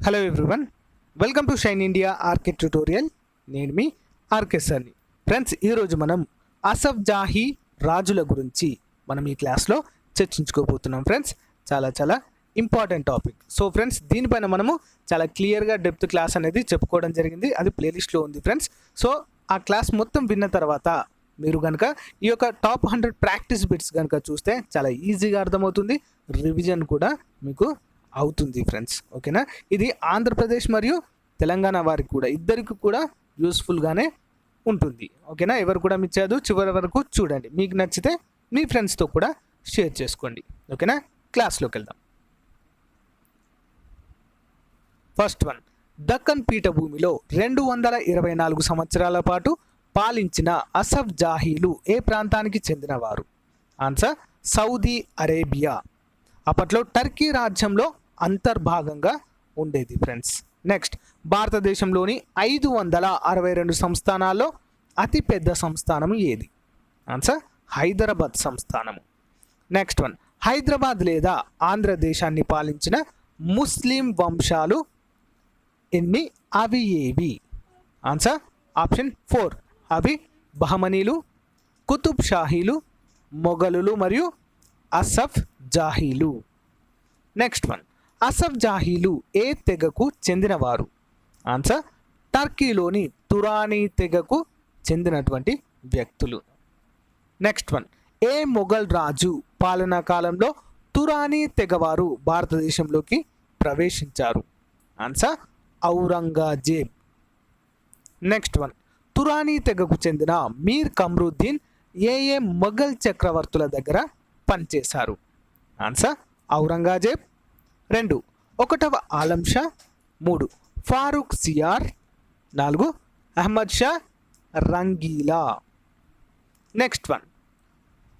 Hello everyone welcome to shine India RK tutorial నేను మీ RK సార్ని ఫ్రెండ్స్ ఈరోజు మనం అసఫ్ జాహీ రాజుల గురించి మనం ఈ క్లాస్లో చర్చించుకోబోతున్నాం ఫ్రెండ్స్ చాలా చాలా ఇంపార్టెంట్ టాపిక్ సో ఫ్రెండ్స్ దీనిపైన మనము చాలా క్లియర్గా డెప్త్ క్లాస్ అనేది చెప్పుకోవడం జరిగింది. అది ప్లేలిస్ట్లో ఉంది ఫ్రెండ్స్ సో ఆ క్లాస్ మొత్తం విన్న తర్వాత మీరు కనుక ఈ యొక్క టాప్ హండ్రెడ్ ప్రాక్టీస్ బిట్స్ కనుక చూస్తే చాలా ఈజీగా అర్థమవుతుంది. రివిజన్ కూడా మీకు అవుతుంది ఫ్రెండ్స్ ఓకేనా ఇది ఆంధ్రప్రదేశ్ మరియు తెలంగాణ వారికి కూడా ఇద్దరికి కూడా యూస్ఫుల్గానే ఉంటుంది ఓకేనా ఎవరు కూడా మీ చివరి వరకు చూడండి. మీకు నచ్చితే మీ ఫ్రెండ్స్తో కూడా షేర్ చేసుకోండి ఓకేనా క్లాస్లోకి వెళ్దాం. ఫస్ట్ వన్ దక్కన్ పీఠభూమిలో రెండు వందల ఇరవై నాలుగు సంవత్సరాల పాటు పాలించిన అసఫ్ జాహీలు ఏ ప్రాంతానికి చెందినవారు? ఆన్సర్ సౌదీ అరేబియా అప్పట్లో టర్కీ రాజ్యంలో అంతర్భాగంగా ఉండేది ఫ్రెండ్స్ నెక్స్ట్ భారతదేశంలోని ఐదు వందల అరవై రెండు సంస్థానాల్లో అతిపెద్ద సంస్థానం ఏది? ఆన్సర్ హైదరాబాద్ సంస్థానము నెక్స్ట్ వన్ హైదరాబాద్ లేదా ఆంధ్రదేశాన్ని పాలించిన ముస్లిం వంశాలు ఎన్ని? అవి ఏవి? ఆన్సర్ ఆప్షన్ ఫోర్ అవి బహమనీలు కుతుబ్ షాహీలు మొఘలులు మరియు అసఫ్ జాహీలు. నెక్స్ట్ వన్ అసఫ్ జాహీలు ఏ తెగకు చెందినవారు? ఆన్సర్ టర్కీలోని తురానీ తెగకు చెందినటువంటి వ్యక్తులు. నెక్స్ట్ వన్ ఏ మొఘల్ రాజు పాలనా కాలంలో తురానీ తెగవారు భారతదేశంలోకి ప్రవేశించారు? Answer Aurangzeb. Next one Turani తెగకు చెందిన మీర్ కమ్రుద్దీన్ ఏ ఏ మొఘల్ చక్రవర్తుల దగ్గర పనిచేశారు. ఆన్సర్ ఔరంగజేబ్ రెండు. ఒకటవ ఆలం షా మూడు. ఫారూక్ సియార్ నాలుగు. అహ్మద్ షా రంగీలా. నెక్స్ట్ వన్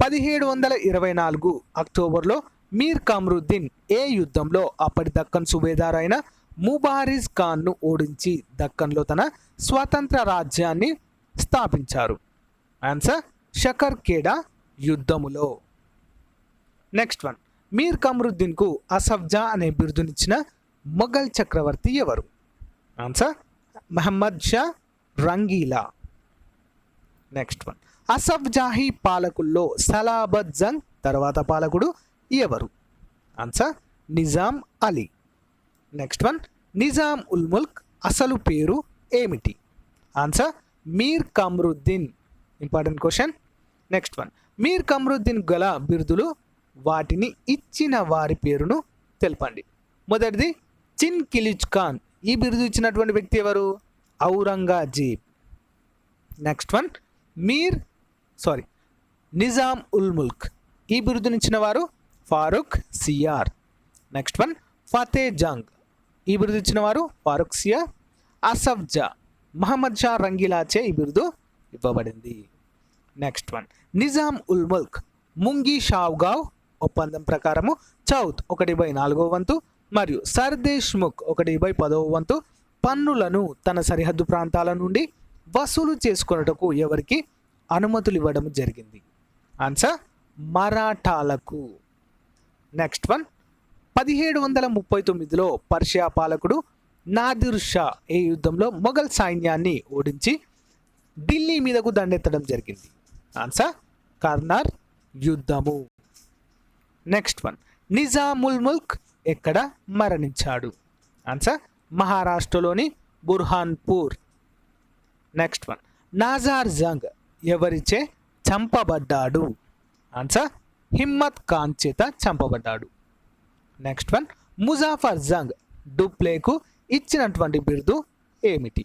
పదిహేడు వందల ఇరవై నాలుగు అక్టోబర్లో మీర్ కమ్రుద్దీన్ ఏ యుద్ధంలో అప్పటి దక్కన్ సుబేదార్ అయిన ముబారిజ్ ఖాన్ను ఓడించి దక్కన్లో తన స్వతంత్ర రాజ్యాన్ని స్థాపించారు. ఆన్సర్ షకర్ కేడా యుద్ధములో. నెక్స్ట్ వన్ మీర్ కమరుద్దీన్కు అసఫ్జా అనే బిరుదునిచ్చిన మొఘల్ చక్రవర్తి ఎవరు? Answer Muhammad Shah Rangila next one Asaf Jahi పాలకుల్లో Salabat Jung తర్వాత పాలకుడు ఎవరు? Answer Nizam Ali next one Nizam ul Mulk అసలు పేరు ఏమిటి? Answer Mir Qamaruddin important question next one Mir Qamruddin గల బిరుదులు వాటిని ఇచ్చిన వారి పేరును తెలపండి. మొదటిది చిన్ కిలిచ్ ఖాన్. ఈ బిరుదు ఇచ్చినటువంటి వ్యక్తి ఎవరు? Aurangzeb. Next one Mir sorry Nizam ul Mulk. ఈ బిరుదునిచ్చిన వారు Farrukh సియార్. Next one Fateh Jung. ఈ బిరుదు ఇచ్చిన వారు ఫారూక్ సియార్. అసఫ్ జా మహమ్మద్ షా రంగిలాచే ఈ బిరుదు ఇవ్వబడింది. నెక్స్ట్ వన్ నిజాం ఉల్ ముల్క్ ముంగి షావ్గావ్ ఒప్పందం ప్రకారము చౌత్ ఒకటి బై నాలుగో వంతు మరియు సర్దేశ్ ముఖ్ ఒకటి బై పదవ వంతు పన్నులను తన సరిహద్దు ప్రాంతాల నుండి వసూలు చేసుకొనుటకు ఎవరికి అనుమతులు ఇవ్వడం జరిగింది. ఆన్సర్ మరాఠాలకు. నెక్స్ట్ వన్ పదిహేడు వందల ముప్పై తొమ్మిదిలో పర్షియా పాలకుడు నాదిర్ షా ఈ యుద్ధంలో మొఘల్ సైన్యాన్ని ఓడించి ఢిల్లీ మీదకు దండెత్తడం జరిగింది. ఆన్సర్ కర్నార్ యుద్ధము. నెక్స్ట్ వన్ నిజాముల్ ముల్క్ ఎక్కడ మరణించాడు? ఆన్సర్ మహారాష్ట్రలోని బుర్హాన్పూర్. నెక్స్ట్ వన్ నాజార్ జంగ్ ఎవరిచే చంపబడ్డాడు? ఆన్సర్ హిమ్మత్ ఖాన్ చేత చంపబడ్డాడు. నెక్స్ట్ వన్ ముజాఫర్ జంగ్ డుప్లేకు ఇచ్చినటువంటి బిరుదు ఏమిటి?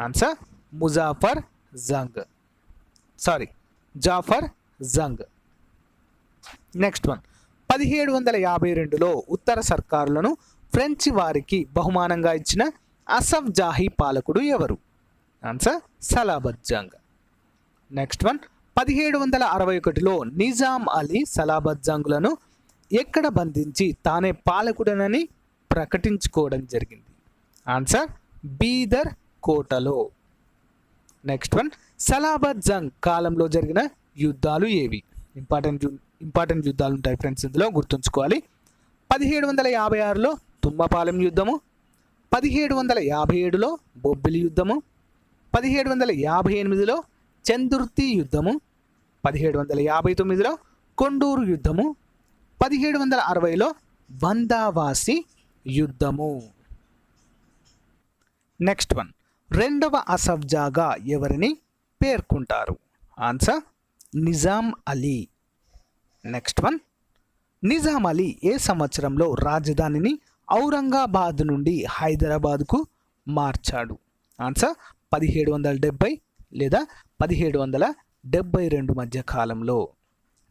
Answer Muzaffar Jung. Sorry Zafar Jung. Next one పదిహేడు వందల యాభై రెండులో ఉత్తర సర్కారులను ఫ్రెంచ్ వారికి బహుమానంగా ఇచ్చిన అసఫ్ జాహీ పాలకుడు ఎవరు? Answer Salabat Jung. Next one పదిహేడు వందల అరవై ఒకటిలో నిజాం అలీ సలాబత్ జంగులను ఎక్కడ బంధించి తానే పాలకుడనని ప్రకటించుకోవడం జరిగింది? ఆన్సర్ బీదర్ కోటలో. నెక్స్ట్ వన్ సలాబత్ జంగ్ కాలంలో జరిగిన యుద్ధాలు ఏవి? ఇంపార్టెంట్ ఇంపార్టెంట్ యుద్ధాలు ఉంటాయి ఫ్రెండ్స్ ఇందులో గుర్తుంచుకోవాలి. పదిహేడు వందల యాభై ఆరులో తుమ్మపాలెం యుద్ధము. పదిహేడు వందల యాభై ఏడులో బొబ్బిలి యుద్ధము. పదిహేడు వందల యాభై ఎనిమిదిలో చందుర్తి యుద్ధము. పదిహేడు వందల యాభై తొమ్మిదిలో కొండూరు యుద్ధము. పదిహేడు వందల అరవైలో వందావాసి యుద్ధము. Next one. రెండవ అసఫ్జాగా ఎవరిని పేర్కొంటారు? Answer Nizam Ali. Next one Nizam Ali ఏ సంవత్సరంలో రాజధానిని ఔరంగాబాద్ నుండి హైదరాబాద్కు మార్చాడు? ఆన్సర్ పదిహేడు వందల డెబ్బై లేదా పదిహేడు వందల డెబ్బై రెండు మధ్య కాలంలో.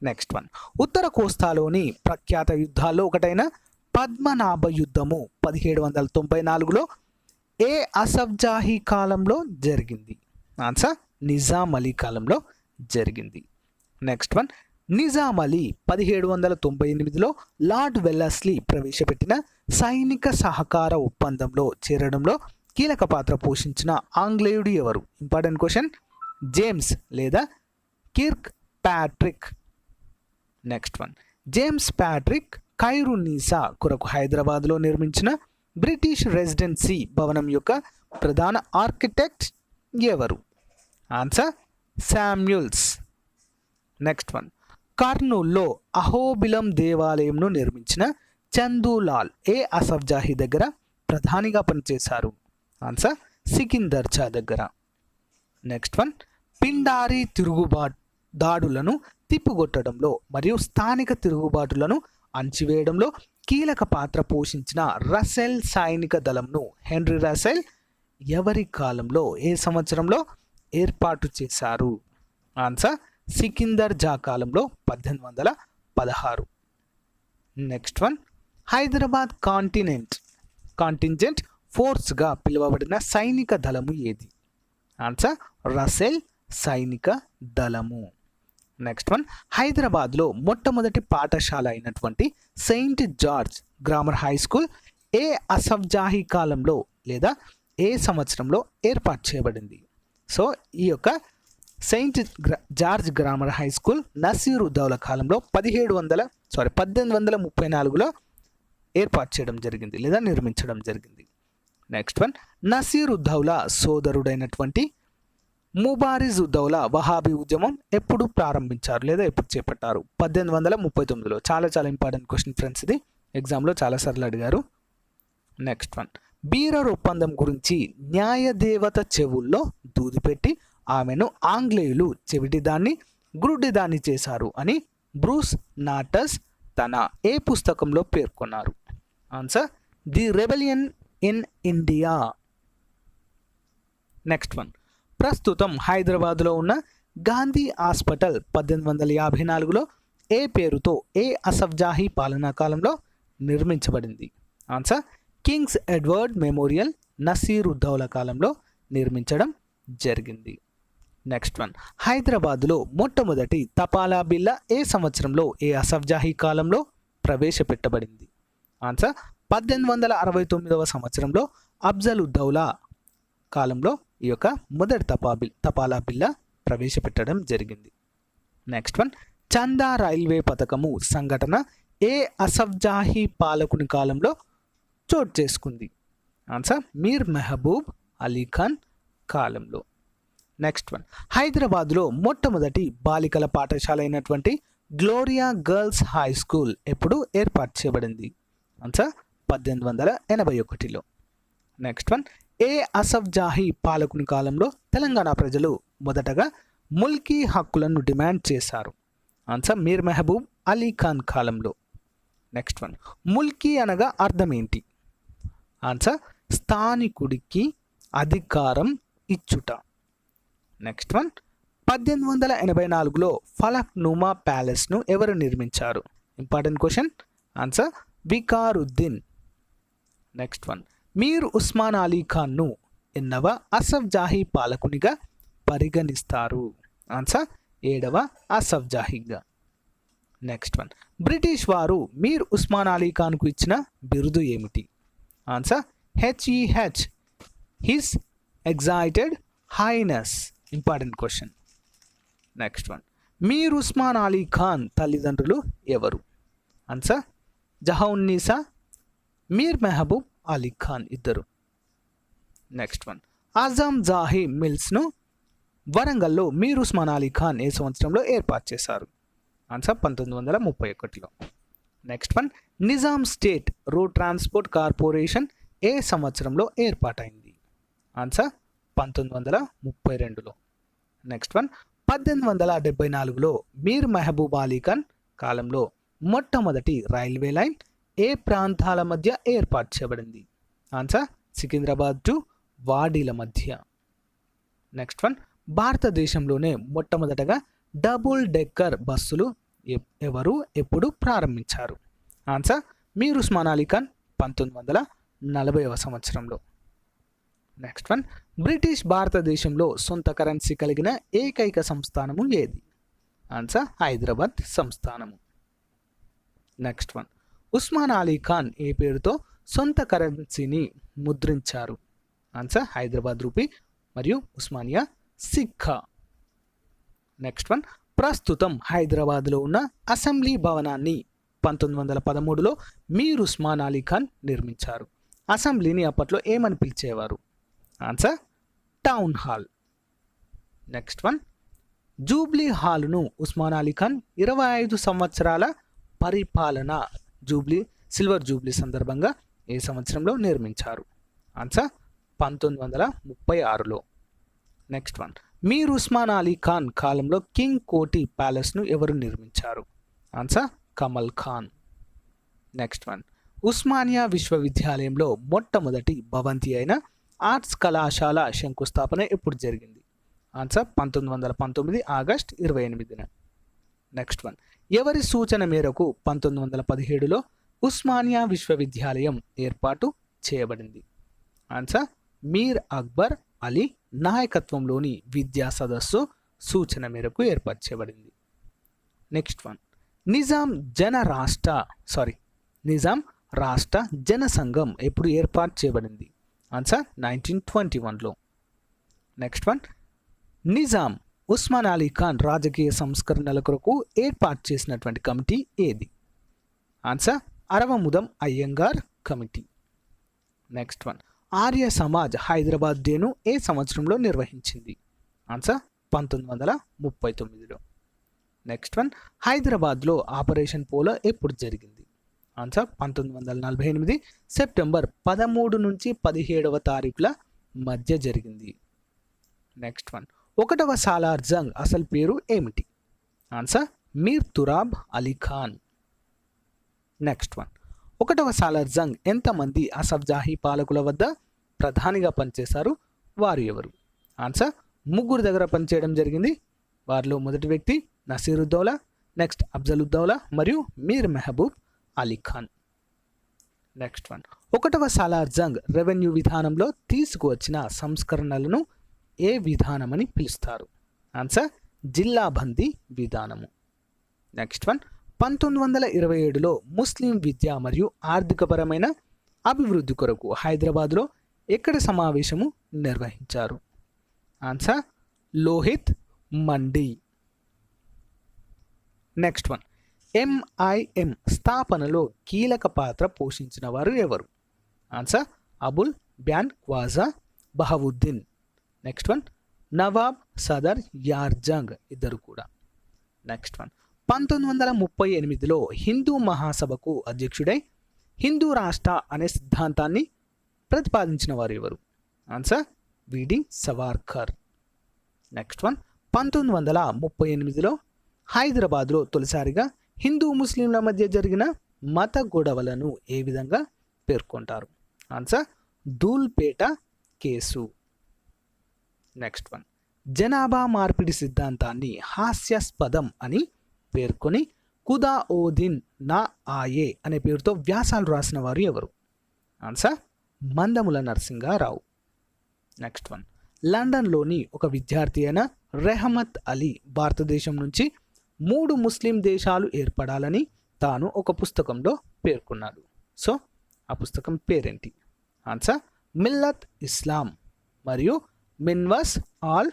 నెక్స్ట్ వన్ ఉత్తర కోస్తాలోని ప్రఖ్యాత యుద్ధాల్లో ఒకటైన పద్మనాభ యుద్ధము పదిహేడు వందల తొంభై నాలుగులో ఏ అసబ్జాహీ కాలంలో జరిగింది? ఆన్సర్ నిజాం అలీ కాలంలో జరిగింది. నెక్స్ట్ వన్ నిజాం అలీ పదిహేడు వందల తొంభై ఎనిమిదిలో లార్డ్ వెల్లస్లీ ప్రవేశపెట్టిన సైనిక సహకార ఒప్పందంలో చేరడంలో కీలక పాత్ర పోషించిన ఆంగ్లేయుడు ఎవరు? ఇంపార్టెంట్ క్వశ్చన్ జేమ్స్ లేదా Kirkpatrick next one James Patrick Khairunnisa కొరకు హైదరాబాద్లో నిర్మించిన బ్రిటిష్ రెసిడెన్సీ భవనం యొక్క ప్రధాన ఆర్కిటెక్ట్ ఎవరు? ఆన్సర్ శామ్యుల్స్ నెక్స్ట్ వన్ కర్నూల్లో అహోబిలం దేవాలయంను నిర్మించిన చందూలాల్ ఏ. అసఫ్ జాహీ దగ్గర ప్రధానిగా పనిచేశారు. ఆన్సర్ సికిందర్ చా దగ్గర. నెక్స్ట్ వన్ పిండారి తిరుగుబాటు దాడులను తిప్పుగొట్టడంలో మరియు స్థానిక తిరుగుబాటులను అణచివేయడంలో కీలక పాత్ర పోషించిన రసెల్ సైనిక దళంను హెన్రీ రసెల్ ఎవరి కాలంలో ఏ సంవత్సరంలో ఏర్పాటు చేశారు? ఆన్సర్ సికిందర్ జా కాలంలో పద్దెనిమిది వందల పదహారు. Next one Hyderabad continent. Contingent ఫోర్స్గా పిలువబడిన సైనిక దళము ఏది? ఆన్సర్ రసెల్ సైనిక దళము. నెక్స్ట్ వన్ హైదరాబాద్లో మొట్టమొదటి పాఠశాల అయినటువంటి Saint George grammar high school ఏ అసబ్జాహీ కాలంలో లేదా ఏ సంవత్సరంలో ఏర్పాటు చేయబడింది? సో ఈ యొక్క Saint George grammar high school Naseer Uddaula కాలంలో పదిహేడు వందల సారీ పద్దెనిమిది వందల ముప్పై నాలుగులో ఏర్పాటు చేయడం జరిగింది లేదా నిర్మించడం జరిగింది. నెక్స్ట్ వన్ నసీర్ ఉద్దౌలా సోదరుడైనటువంటి ముబారిజ్ ఉద్దౌలా వహాబీ ఉద్యమం ఎప్పుడు ప్రారంభించారు లేదా ఎప్పుడు చేపట్టారు? పద్దెనిమిది వందల ముప్పై తొమ్మిదిలో. చాలా చాలా ఇంపార్టెంట్ క్వశ్చన్ ఫ్రెండ్స్ ఇది. ఎగ్జామ్లో చాలాసార్లు అడిగారు. నెక్స్ట్ వన్ బీరర్ ఒప్పందం గురించి న్యాయదేవత చెవుల్లో దూదిపెట్టి ఆమెను ఆంగ్లేయులు చెవిటిదాన్ని గురుడిదాన్ని చేశారు అని బ్రూస్ నాటస్ తన ఏ పుస్తకంలో పేర్కొన్నారు? Answer the rebellion in India next one ప్రస్తుతం హైదరాబాద్లో ఉన్న గాంధీ హాస్పిటల్ పద్దెనిమిది వందల యాభై నాలుగులో ఏ పేరుతో ఏ అసఫ్జాహీ పాలనా కాలంలో నిర్మించబడింది? Answer King's Edward memorial Nasir కాలంలో నిర్మించడం జరిగింది. నెక్స్ట్ వన్ హైదరాబాద్లో మొట్టమొదటి తపాలా బిల్ల ఏ సంవత్సరంలో ఏ అసఫ్జాహీ కాలంలో ప్రవేశపెట్టబడింది? ఆన్సర్ పద్దెనిమిది వందల అరవై తొమ్మిదవ సంవత్సరంలో అఫ్జల్ ఉద్దౌలా కాలంలో ఈ యొక్క మొదటి తపా బిల్ తపాలా బిల్ల ప్రవేశపెట్టడం జరిగింది. నెక్స్ట్ వన్ చందా రైల్వే పథకము సంఘటన ఏ అసఫ్జాహీ పాలకుని కాలంలో చోటు చేసుకుంది? ఆన్సర్ మీర్ మెహబూబ్ అలీ ఖాన్ కాలంలో. నెక్స్ట్ వన్ హైదరాబాద్లో మొట్టమొదటి బాలికల పాఠశాల అయినటువంటి గ్లోరియా గర్ల్స్ హై స్కూల్ ఎప్పుడు ఏర్పాటు చేయబడింది? ఆన్సర్ పద్దెనిమిది వందల ఎనభై ఒకటిలో. నెక్స్ట్ వన్ ఏ అసఫ్ జాహీ పాలకుని కాలంలో తెలంగాణ ప్రజలు మొదటగా ముల్కీ హక్కులను డిమాండ్ చేశారు? ఆన్సర్ మీర్ మెహబూబ్ అలీ ఖాన్ కాలంలో. నెక్స్ట్ వన్ ముల్కీ అనగా అర్థం ఏంటి ఆన్సర్ స్థానికుడికి అధికారం ఇచ్చుట. నెక్స్ట్ వన్ పద్దెనిమిది వందల ఎనభై నాలుగులో ఫలక్ నుమా ప్యాలెస్ను ఎవరు నిర్మించారు? Important question answer Vikaruddin. Next one Mir Osman Ali ఖాన్ను ఎన్నవ అసఫ్ జాహీ పాలకునిగా పరిగణిస్తారు? ఆన్సర్ ఏడవ అసఫ్ జాహీగా. నెక్స్ట్ వన్ బ్రిటిష్ వారు మీర్ ఉస్మాన్ అలీ ఖాన్కు ఇచ్చిన బిరుదు ఏమిటి? Answer HEH his excited highness. Important question. Next one. Mir Osman Ali Khan తల్లిదండ్రులు ఎవరు? ఆన్సర్ జహౌన్నీసా మీర్ మెహబూబ్ అలీ ఖాన్ ఇద్దరు. నెక్స్ట్ వన్ ఆజమ్ జాహీ మిల్స్ను వరంగల్లో మీర్ ఉస్మాన్ అలీ ఖాన్ ఏ సంవత్సరంలో ఏర్పాటు చేశారు? ఆన్సర్ పంతొమ్మిది వందల ముప్పై ఒకటిలో. Next one Nizam state road transport corporation ఏ సంవత్సరంలో ఏర్పాటైంది? ఆన్సర్ పంతొమ్మిది వందల ముప్పై రెండులో. నెక్స్ట్ వన్ పద్దెనిమిది వందల డెబ్బై నాలుగులో మీర్ మెహబూబ్ అలీ ఖాన్ కాలంలో మొట్టమొదటి రైల్వే లైన్ ఏ ప్రాంతాల మధ్య ఏర్పాటు చేయబడింది? ఆన్సర్ సికింద్రాబాద్ టు వాడీల మధ్య. నెక్స్ట్ వన్ భారతదేశంలోనే మొట్టమొదటగా డబుల్ డెక్కర్ బస్సులు ఎవరు ఎప్పుడు ప్రారంభించారు? ఆన్సర్ మీర్ ఉస్మాన్ అలీ ఖాన్ పంతొమ్మిది వందల నలభైవ సంవత్సరంలో. నెక్స్ట్ వన్ బ్రిటిష్ భారతదేశంలో సొంత కరెన్సీ కలిగిన ఏకైక సంస్థానము ఏది? ఆన్సర్ హైదరాబాద్ సంస్థానము. నెక్స్ట్ వన్ ఉస్మాన్ అలీ ఖాన్ ఏ పేరుతో సొంత కరెన్సీని ముద్రించారు? ఆన్సర్ హైదరాబాద్ రూపీ మరియు ఉస్మానియా సిక్కా. నెక్స్ట్ వన్ ప్రస్తుతం హైదరాబాద్లో ఉన్న అసెంబ్లీ భవనాన్ని పంతొమ్మిది వందల పదమూడులో మీర్ ఉస్మాన్ అలీ ఖాన్ నిర్మించారు. అసెంబ్లీని అప్పట్లో ఏమని పిలిచేవారు? Answer town hall. Next one. Jubilee హాల్ను Osman Ali Khan ఇరవై ఐదు సంవత్సరాల పరిపాలన జూబ్లీ సిల్వర్ జూబ్లీ సందర్భంగా ఏ సంవత్సరంలో నిర్మించారు? ఆన్సర్ పంతొమ్మిది వందల ముప్పై ఆరులో. Next one. మీర్ ఉస్మాన్ అలీ ఖాన్ కాలంలో కింగ్ కోటి ప్యాలెస్ను ఎవరు నిర్మించారు? Answer Kamal Khan. Next one. Osmania విశ్వవిద్యాలయంలో మొట్టమొదటి భవంతి అయిన ఆర్ట్స్ కళాశాల శంకుస్థాపన ఎప్పుడు జరిగింది. ఆన్సర్ పంతొమ్మిది వందల పంతొమ్మిది ఆగస్ట్ ఇరవై ఎనిమిదిన. నెక్స్ట్ వన్ ఎవరి సూచన మేరకు పంతొమ్మిది వందల పదిహేడులో ఉస్మానియా విశ్వవిద్యాలయం ఏర్పాటు చేయబడింది? ఆన్సర్ మీర్ అక్బర్ అలీ నాయకత్వంలోని విద్యా సదస్సు సూచన మేరకు ఏర్పాటు చేయబడింది. నెక్స్ట్ వన్ నిజాం జన రాష్ట్ర సారీ నిజాం రాష్ట్ర జనసంఘం ఎప్పుడు ఏర్పాటు చేయబడింది? ఆన్సర్ నైన్టీన్ ట్వంటీ వన్లో నెక్స్ట్ వన్ నిజాం ఉస్మాన్ అలీ ఖాన్ రాజకీయ సంస్కరణల కొరకు ఏర్పాటు చేసినటువంటి కమిటీ ఏది? Answer Aravamudam Iyengar committee. Next one Arya Samaj Hyderabad డేను ఏ సంవత్సరంలో నిర్వహించింది? ఆన్సర్ పంతొమ్మిది వందల ముప్పై తొమ్మిదిలో. నెక్స్ట్ వన్ హైదరాబాద్లో ఆపరేషన్ పోలో ఎప్పుడు జరిగింది? ఆన్సర్ పంతొమ్మిది వందల నలభై ఎనిమిది సెప్టెంబర్ పదమూడు నుంచి పదిహేడవ తారీఖుల మధ్య జరిగింది. నెక్స్ట్ వన్ ఒకటవ సాలార్ జంగ్ అసలు పేరు ఏమిటి? Answer Mir Turab Ali Khan. Next one ఒకటవ సాలార్ జంగ్ ఎంతమంది అసఫ్జాహీ పాలకుల వద్ద ప్రధానిగా పనిచేశారు? వారు ఎవరు? ఆన్సర్ ముగ్గురు దగ్గర పనిచేయడం జరిగింది. వారిలో మొదటి వ్యక్తి నసీరుద్దౌలా నెక్స్ట్ అఫ్జలుద్దౌలా మరియు మీర్ మెహబూబ్. అలీ ఖాన్. నెక్స్ట్ వన్ ఒకటవ సాలార్ జంగ్ రెవెన్యూ విధానంలో తీసుకువచ్చిన సంస్కరణలను ఏ విధానమని పిలుస్తారు? ఆన్సర్ జిల్లా బందీ విధానము. నెక్స్ట్ వన్ పంతొమ్మిది వందల ఇరవై ఏడులో ముస్లిం విద్య మరియు ఆర్థికపరమైన అభివృద్ధి కొరకు హైదరాబాద్లో ఎక్కడ సమావేశము నిర్వహించారు? Answer Lohit Mandi. Next one MIM స్థాపనలో కీలక పాత్ర పోషించిన వారు ఎవరు? Answer Abul Bayan Khwaja Bahauddin. Next one Nawab Sadar Yarjung ఇద్దరు కూడా. నెక్స్ట్ వన్ పంతొమ్మిది వందల ముప్పై ఎనిమిదిలో హిందూ మహాసభకు అధ్యక్షుడై హిందూ రాష్ట్ర అనే సిద్ధాంతాన్ని ప్రతిపాదించిన వారు ఎవరు? ఆన్సర్ విడి సవార్కర్. నెక్స్ట్ వన్ పంతొమ్మిది వందల ముప్పై ఎనిమిదిలో హైదరాబాద్లో తొలిసారిగా హిందూ ముస్లింల మధ్య జరిగిన మత గొడవలను ఏ విధంగా పేర్కొంటారు? Answer Dhoolpet case. Next one జనాభా మార్పిడి సిద్ధాంతాన్ని హాస్యాస్పదం అని పేర్కొని కుదా ఓదిన్ నా ఆయే అనే పేరుతో వ్యాసాలు రాసిన వారు ఎవరు? Answer Mandumula Narasingarao next one లండన్లోని ఒక విద్యార్థి అయిన రెహమత్ అలీ భారతదేశం నుంచి మూడు ముస్లిం దేశాలు ఏర్పడాలని తాను ఒక పుస్తకంలో పేర్కొన్నాడు. సో ఆ పుస్తకం పేరేంటి? ఆన్సర్ మిల్లత్ ఇస్లాం మరియు మిన్వస్ ఆల్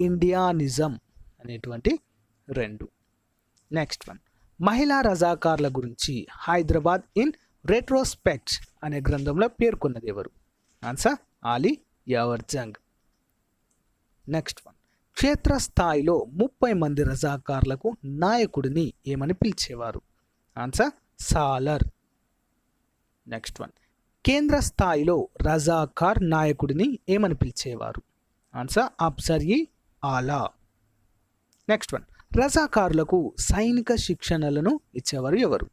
ఇండియానిజం అనేటువంటి రెండు. నెక్స్ట్ వన్ మహిళా రజాకార్ల గురించి హైదరాబాద్ ఇన్ రెట్రోస్పెక్ట్ అనే గ్రంథంలో పేర్కొన్నది ఎవరు? Answer Ali Yavarjung. Next one క్షేత్రస్థాయిలో ముప్పై మంది రజాకార్లకు నాయకుడిని ఏమని పిలిచేవారు? ఆన్సర్ సాలర్ నెక్స్ట్ వన్ కేంద్ర స్థాయిలో రజాకార్ నాయకుడిని ఏమని పిలిచేవారు? ఆన్సర్ అబ్సర్యి ఆలా నెక్స్ట్ వన్ రజాకారులకు సైనిక శిక్షణలను ఇచ్చేవారు ఎవరు?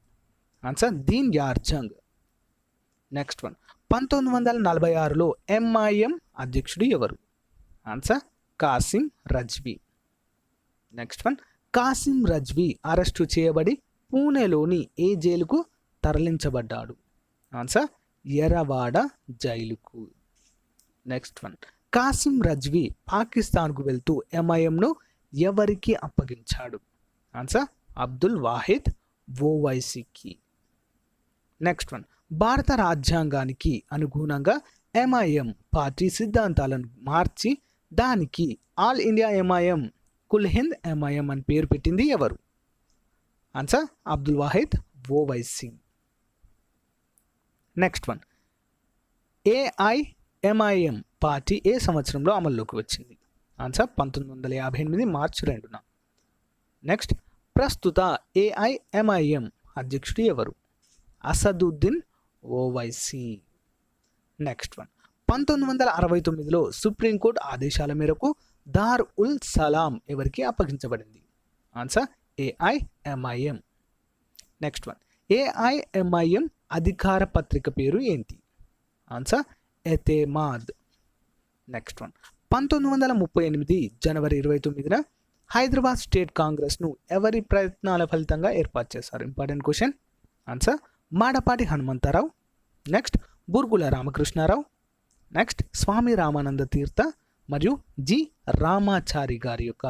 Answer Deen Yarjung next one పంతొమ్మిది వందల నలభై ఆరులో ఎంఐఎం అధ్యక్షుడు ఎవరు? Answer Kasim Razvi. Next one Kasim Razvi arrest చేయబడి పూణేలోని ఏ జైలుకు తరలించబడ్డాడు? ఆన్సర్ ఎరవాడ జైలుకు. నెక్స్ట్ వన్ కాసిం రజ్వీ పాకిస్తాన్కు వెళ్తూ ఎంఐఎంను ఎవరికి అప్పగించాడు? ఆన్సర్ అబ్దుల్ వాహిద్ ఓవైసీకి నెక్స్ట్ వన్ భారత రాజ్యాంగానికి అనుగుణంగా ఎంఐఎం పార్టీ సిద్ధాంతాలను మార్చి దానికి all India MIM Kul Hind MIM అని పేరు పెట్టింది ఎవరు? Answer Abdul Wahid Owaisi next one AIMIM party ఏ సంవత్సరంలో అమల్లోకి వచ్చింది? ఆన్సర్ పంతొమ్మిది వందల యాభై ఎనిమిది మార్చి రెండున. నెక్స్ట్ ప్రస్తుత ఏఐఎంఐఎం అధ్యక్షుడు ఎవరు? అసదుద్దీన్ ఓవైసీ నెక్స్ట్ వన్ పంతొమ్మిది వందల అరవై తొమ్మిదిలో సుప్రీంకోర్టు ఆదేశాల మేరకు దార్ ఉల్ సలాం ఎవరికి అప్పగించబడింది? Answer AIMIM next one AIMIM అధికార పత్రిక పేరు ఏంటి? ఆన్సర్ ఎతేమాద్ నెక్స్ట్ వన్ పంతొమ్మిది వందల ముప్పై ఎనిమిది జనవరి ఇరవై తొమ్మిదిన హైదరాబాద్ స్టేట్ కాంగ్రెస్ను ఎవరి ప్రయత్నాల ఫలితంగా ఏర్పాటు చేశారు? Important question answer Madapati Hanumantharao. Next Burgula Ramakrishnarao. Next Swami Ramananda Tirtha మరియు జి రామాచారి గారి యొక్క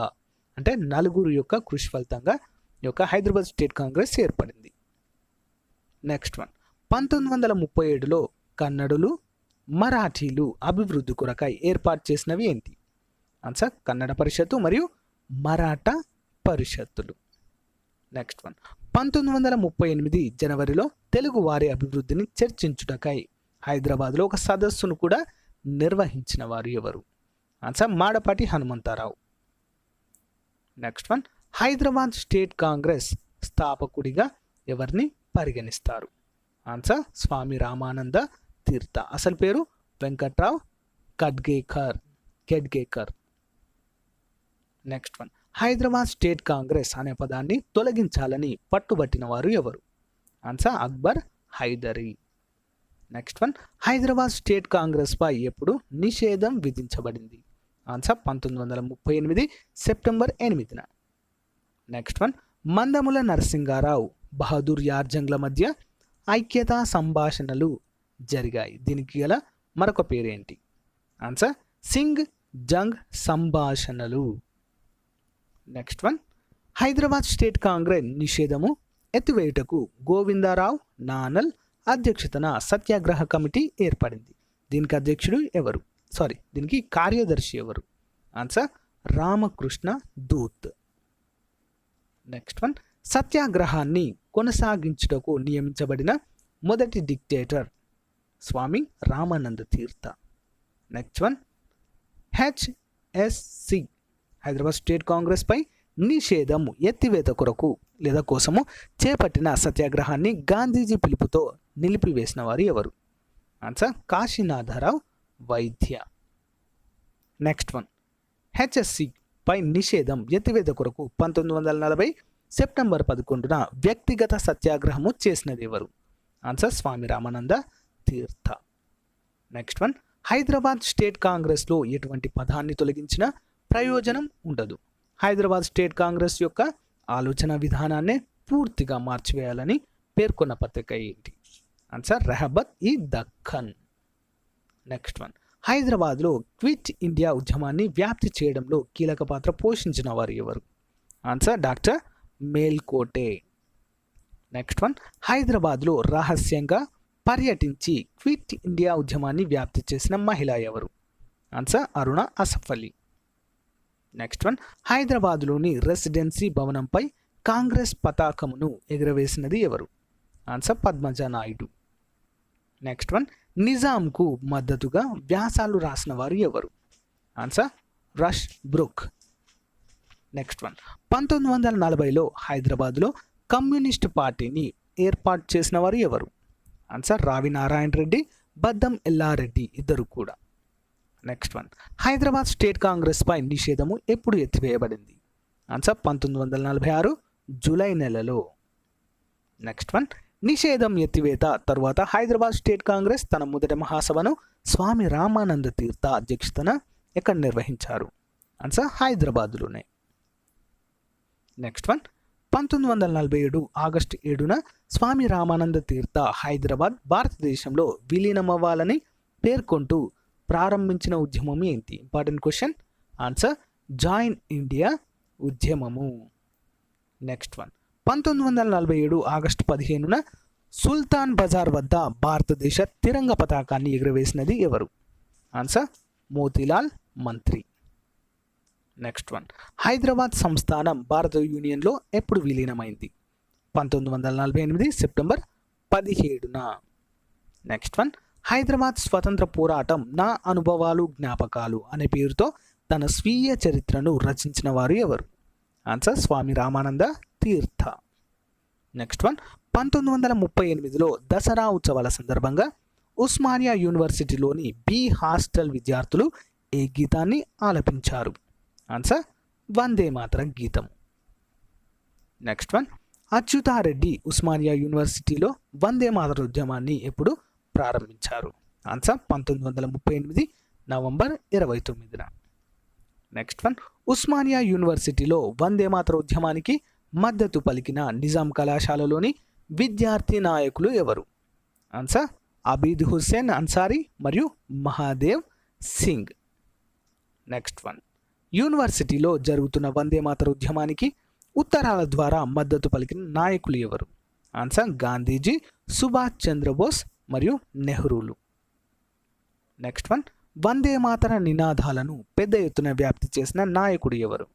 అంటే నలుగురు యొక్క కృషి ఫలితంగా ఈ యొక్క హైదరాబాద్ స్టేట్ కాంగ్రెస్ ఏర్పడింది. నెక్స్ట్ వన్ పంతొమ్మిది వందల ముప్పై ఏడులో కన్నడులు మరాఠీలు అభివృద్ధి కొరకై ఏర్పాటు చేసినవి ఏంటి? ఆన్సర్ కన్నడ పరిషత్తు మరియు మరాఠా పరిషత్తులు. నెక్స్ట్ వన్ పంతొమ్మిది వందల ముప్పై ఎనిమిది జనవరిలో తెలుగు వారి అభివృద్ధిని చర్చించుటకై హైదరాబాద్లో ఒక సదస్సును కూడా నిర్వహించిన వారు ఎవరు? Answer Madapati Hanumantharao. Next one Hyderabad state Congress స్థాపకుడిగా ఎవరిని పరిగణిస్తారు? ఆన్సర్ స్వామి రామానంద తీర్థ. అసలు పేరు? Venkatrao Khedgekar Khedgekar next one Hyderabad state Congress అనే పదాన్ని తొలగించాలని పట్టుబట్టిన వారు ఎవరు? Answer Akbar Hydari. Next one Hyderabad state కాంగ్రెస్పై ఎప్పుడు నిషేధం విధించబడింది? ఆన్సర్ పంతొమ్మిది వందల ముప్పై ఎనిమిది సెప్టెంబర్ ఎనిమిదిన. నెక్స్ట్ వన్ మందముల నరసింగారావు బహదూర్ యార్జంగ్ల మధ్య ఐక్యతా సంభాషణలు జరిగాయి. దీనికి గల మరొక పేరేంటి? ఆన్సర్ సింగ్ జంగ్ సంభాషణలు. Next one Hyderabad state Congress నిషేధము ఎత్తివేయుటకు గోవిందారావు నానల్ అధ్యక్షతన సత్యాగ్రహ కమిటీ ఏర్పడింది. దీనికి అధ్యక్షుడు ఎవరు? సారీ దీనికి కార్యదర్శి ఎవరు? Answer Ramakrishna Dhoot. Next one సత్యాగ్రహాన్ని కొనసాగించుటకు నియమించబడిన మొదటి dictator Swami Ramananda Tirtha. Next one HSC Hyderabad state కాంగ్రెస్పై నిషేధం ఎత్తివేత కొరకు లేదా కోసము చేపట్టిన సత్యాగ్రహాన్ని గాంధీజీ పిలుపుతో నిలిపివేసిన వారు ఎవరు? ఆన్సర్ కాశీనాథరావు వైద్య. నెక్స్ట్ వన్ హెచ్ఎస్సి పై నిషేధం ఎత్తివేత కొరకు పంతొమ్మిది వందల నలభై సెప్టెంబర్ పదకొండున వ్యక్తిగత సత్యాగ్రహము చేసినది ఎవరు? Answer Swami Ramananda Tirtha. Next one Hyderabad state కాంగ్రెస్లో ఎటువంటి పదాన్ని తొలగించిన ప్రయోజనం ఉండదు. హైదరాబాద్ స్టేట్ కాంగ్రెస్ యొక్క ఆలోచన విధానాన్ని పూర్తిగా మార్చివేయాలని పేర్కొన్న పత్రిక ఏంటి? ఆన్సర్ రెహబత్ ఈ దక్కన్ నెక్స్ట్ వన్ హైదరాబాద్లో క్విట్ ఇండియా ఉద్యమాన్ని వ్యాప్తి చేయడంలో కీలక పాత్ర పోషించిన వారు ఎవరు? Answer doctor Melkote next one హైదరాబాద్లో రహస్యంగా పర్యటించి క్విట్ ఇండియా ఉద్యమాన్ని వ్యాప్తి చేసిన మహిళ ఎవరు? Answer Aruna Asaf Ali next one హైదరాబాద్లోని రెసిడెన్సీ భవనంపై కాంగ్రెస్ పతాకమును ఎగురవేసినది ఎవరు? Answer Padmaja Naidu next one నిజాంకు మద్దతుగా వ్యాసాలు రాసిన వారు ఎవరు? Answer Rushbrook next one పంతొమ్మిది వందల నలభైలో హైదరాబాద్లో కమ్యూనిస్ట్ పార్టీని ఏర్పాటు చేసిన వారు ఎవరు? ఆన్సర్ రావి నారాయణ రెడ్డి బద్దం ఎల్లారెడ్డి ఇద్దరు కూడా. నెక్స్ట్ వన్ హైదరాబాద్ స్టేట్ కాంగ్రెస్పై నిషేధము ఎప్పుడు ఎత్తివేయబడింది? ఆన్సర్ పంతొమ్మిది వందల నలభై ఆరు జూలై నెలలో. నెక్స్ట్ వన్ నిషేధం ఎత్తివేత. తరువాత హైదరాబాద్ స్టేట్ కాంగ్రెస్ తన మొదటి మహాసభను స్వామి రామానంద తీర్థ అధ్యక్షతన ఎక్కడ నిర్వహించారు. ఆన్సర్ హైదరాబాద్లోనే. నెక్స్ట్ వన్ పంతొమ్మిది వందల నలభై ఏడు ఆగస్టు ఏడున స్వామి రామానంద తీర్థ హైదరాబాద్ భారతదేశంలో విలీనమవ్వాలని పేర్కొంటూ ప్రారంభించిన ఉద్యమం ఏంటి? Important question answer join India ఉద్యమము. నెక్స్ట్ వన్ పంతొమ్మిది వందల నలభై ఏడు ఆగస్టు పదిహేనున సుల్తాన్ బజార్ వద్ద భారతదేశ తిరంగ పతాకాన్ని ఎగురవేసినది ఎవరు? ఆన్సర్ మోతీలాల్ మంత్రి. Next one. హైదరాబాద్ సంస్థానం భారత యూనియన్లో ఎప్పుడు విలీనమైంది? పంతొమ్మిది వందల నలభై ఎనిమిది సెప్టెంబర్ పదిహేడున. Next one. హైదరాబాద్ స్వతంత్ర పోరాటం నా అనుభవాలు జ్ఞాపకాలు అనే పేరుతో తన స్వీయ చరిత్రను రచించిన వారు ఎవరు? Answer Swami Ramananda Tirtha next one పంతొమ్మిది వందల ముప్పై ఎనిమిదిలో దసరా ఉత్సవాల సందర్భంగా ఉస్మానియా యూనివర్సిటీలోని బి హాస్టల్ విద్యార్థులు ఏ గీతాన్ని ఆలపించారు? ఆన్సర్ వందే మాతరం గీతం. నెక్స్ట్ వన్ అచ్యుతారెడ్డి ఉస్మానియా యూనివర్సిటీలో వందే మాతర ఉద్యమాన్ని ఎప్పుడు ప్రారంభించారు? ఆన్సర్ పంతొమ్మిది వందల ముప్పై ఎనిమిది నవంబర్ ఇరవై తొమ్మిదిన. నెక్స్ట్ వన్ ఉస్మానియా యూనివర్సిటీలో వందే మాతర ఉద్యమానికి మద్దతు పలికిన నిజాం కళాశాలలోని విద్యార్థి నాయకులు ఎవరు? ఆన్సర్ అబీద్ హుస్సేన్ అన్సారీ మరియు మహాదేవ్ సింగ్. నెక్స్ట్ వన్ యూనివర్సిటీలో జరుగుతున్న వందే మాతర ఉద్యమానికి ఉత్తరాల ద్వారా మద్దతు పలికిన నాయకులు ఎవరు? ఆన్సర్ గాంధీజీ సుభాష్ చంద్రబోస్ మరియు నెహ్రూలు. నెక్స్ట్ వన్ వందే మాతర నినాదాలను పెద్ద ఎత్తున వ్యాప్తి చేసిన నాయకుడు ఎవరు?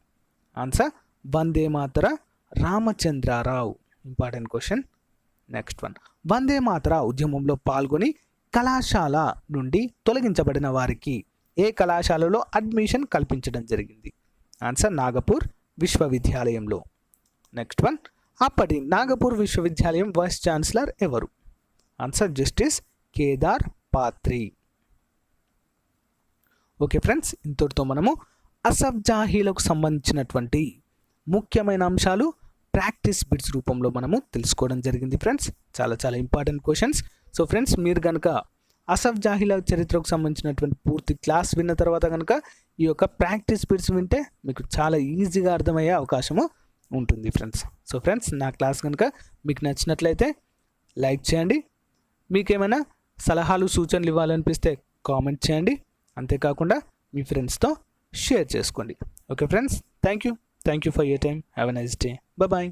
Answer Vande Mataram Ramachandrarao. Important question next one Vande Mataram ఉద్యమంలో పాల్గొని కళాశాల నుండి తొలగించబడిన వారికి ఏ కళాశాలలో అడ్మిషన్ కల్పించడం జరిగింది? ఆన్సర్ నాగపూర్ విశ్వవిద్యాలయంలో. నెక్స్ట్ వన్ అప్పటి నాగపూర్ విశ్వవిద్యాలయం వైస్ ఛాన్సలర్ ఎవరు? Answer justice Kedar Pathri okay friends ఇంతటితో మనము అసఫ్ జాహీలకు సంబంధించినటువంటి ముఖ్యమైన అంశాలు ప్రాక్టీస్ బిట్స్ రూపంలో మనము తెలుసుకోవడం జరిగింది ఫ్రెండ్స్. చాలా చాలా ఇంపార్టెంట్ క్వశ్చన్స్. సో ఫ్రెండ్స్ మీరు కనుక అసఫ్ జాహిల చరిత్రకు సంబంధించినటువంటి పూర్తి క్లాస్ విన్న తర్వాత కనుక ఈ యొక్క ప్రాక్టీస్ బిట్స్ వింటే మీకు చాలా ఈజీగా అర్థమయ్యే అవకాశము ఉంటుంది ఫ్రెండ్స్. సో ఫ్రెండ్స్ నా క్లాస్ కనుక మీకు నచ్చినట్లయితే లైక్ చేయండి. మీకు ఏమైనా సలహాలు సూచనలు ఇవ్వాలనిపిస్తే కామెంట్ చేయండి. అంతేకాకుండా మీ ఫ్రెండ్స్తో షేర్ చేసుకోండి. Okay friends thank you thank you for your time have a nice day. Bye.